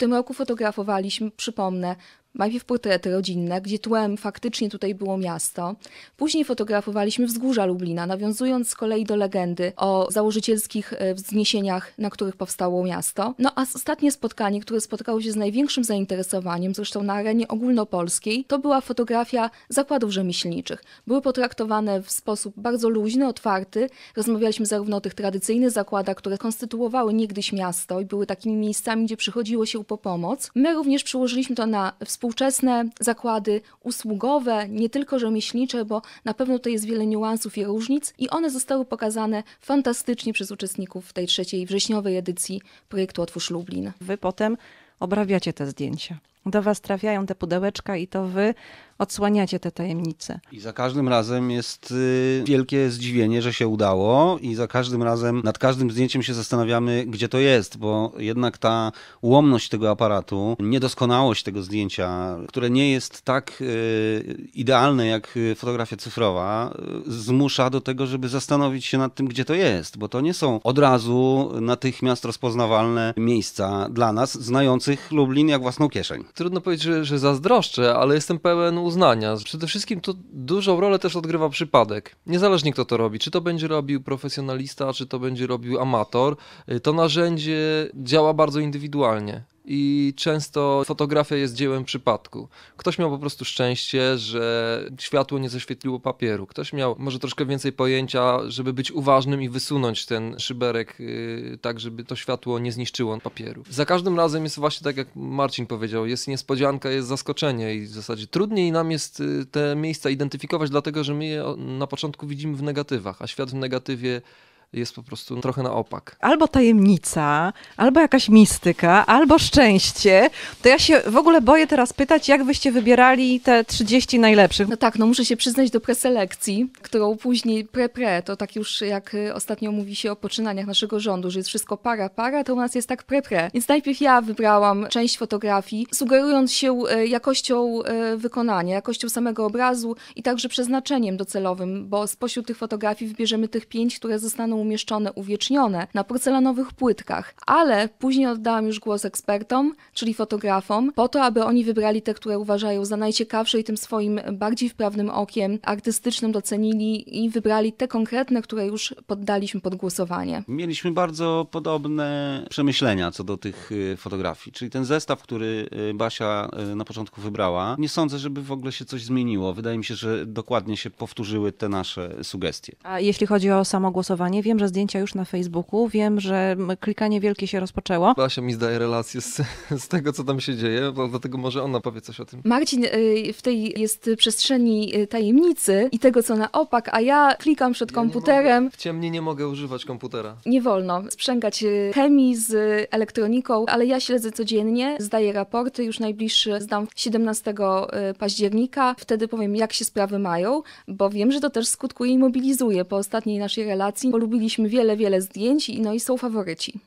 tym roku fotografowaliśmy, przypomnę, Najpierw portrety rodzinne, gdzie tłem faktycznie tutaj było miasto. Później fotografowaliśmy wzgórza Lublina, nawiązując z kolei do legendy o założycielskich e, wzniesieniach, na których powstało miasto. No a ostatnie spotkanie, które spotkało się z największym zainteresowaniem, zresztą na arenie ogólnopolskiej, to była fotografia zakładów rzemieślniczych. Były potraktowane w sposób bardzo luźny, otwarty. Rozmawialiśmy zarówno o tych tradycyjnych zakładach, które konstytuowały niegdyś miasto i były takimi miejscami, gdzie przychodziło się po pomoc. My również przyłożyliśmy to na współczesne zakłady usługowe, nie tylko rzemieślnicze, bo na pewno to jest wiele niuansów i różnic i one zostały pokazane fantastycznie przez uczestników tej trzeciej wrześniowej edycji projektu Otwórz Lublin. Wy potem obrabiacie te zdjęcia. Do was trafiają te pudełeczka i to wy odsłaniacie te tajemnice. I za każdym razem jest y, wielkie zdziwienie, że się udało i za każdym razem, nad każdym zdjęciem się zastanawiamy, gdzie to jest, bo jednak ta ułomność tego aparatu, niedoskonałość tego zdjęcia, które nie jest tak y, idealne jak fotografia cyfrowa, y, zmusza do tego, żeby zastanowić się nad tym, gdzie to jest, bo to nie są od razu natychmiast rozpoznawalne miejsca dla nas, znających Lublin jak własną kieszeń. Trudno powiedzieć, że, że zazdroszczę, ale jestem pełen uznania. Przede wszystkim to dużą rolę też odgrywa przypadek. Niezależnie kto to robi, czy to będzie robił profesjonalista, czy to będzie robił amator, y, to narzędzie działa bardzo indywidualnie i często fotografia jest dziełem przypadku. Ktoś miał po prostu szczęście, że światło nie zaświetliło papieru. Ktoś miał może troszkę więcej pojęcia, żeby być uważnym i wysunąć ten szyberek yy, tak, żeby to światło nie zniszczyło papieru. Za każdym razem jest właśnie tak, jak Marcin powiedział, jest niespodzianka, jest zaskoczenie i w zasadzie trudniej nam jest y, te miejsca identyfikować, dlatego że my je na początku widzimy w negatywach, a świat w negatywie jest po prostu trochę na opak. Albo tajemnica, albo jakaś mistyka, albo szczęście. To ja się w ogóle boję teraz pytać, jak wyście wybierali te 30 najlepszych. No tak, no muszę się przyznać do preselekcji, którą później pre-pre, to tak już jak y, ostatnio mówi się o poczynaniach naszego rządu, że jest wszystko para, para, to u nas jest tak pre-pre. Więc najpierw ja wybrałam część fotografii, sugerując się y, jakością y, wykonania, jakością samego obrazu i także przeznaczeniem docelowym, bo spośród tych fotografii wybierzemy tych pięć, które zostaną umieszczone, uwiecznione na porcelanowych płytkach, ale później oddałam już głos ekspertom, czyli fotografom, po to, aby oni wybrali te, które uważają za najciekawsze i tym swoim bardziej wprawnym okiem artystycznym docenili i wybrali te konkretne, które już poddaliśmy pod głosowanie. Mieliśmy bardzo podobne przemyślenia co do tych y, fotografii, czyli ten zestaw, który y, Basia y, na początku wybrała. Nie sądzę, żeby w ogóle się coś zmieniło. Wydaje mi się, że dokładnie się powtórzyły te nasze sugestie. A jeśli chodzi o samo głosowanie, wiem, że zdjęcia już na Facebooku, wiem, że klikanie wielkie się rozpoczęło. Basia mi zdaje relację z, z tego, co tam się dzieje, dlatego może ona powie coś o tym. Marcin y, w tej jest przestrzeni y, tajemnicy i tego, co na opak, a ja klikam przed Ja komputerem. Mogę, w ciemni nie mogę używać komputera. Nie wolno sprzęgać y, chemii z elektroniką, ale ja śledzę codziennie, zdaję raporty, już najbliższy zdam 17 października. Wtedy powiem, jak się sprawy mają, bo wiem, że to też skutkuje i mobilizuje po ostatniej naszej relacji. Polubiliśmy wiele, wiele zdjęć no i są faworyci.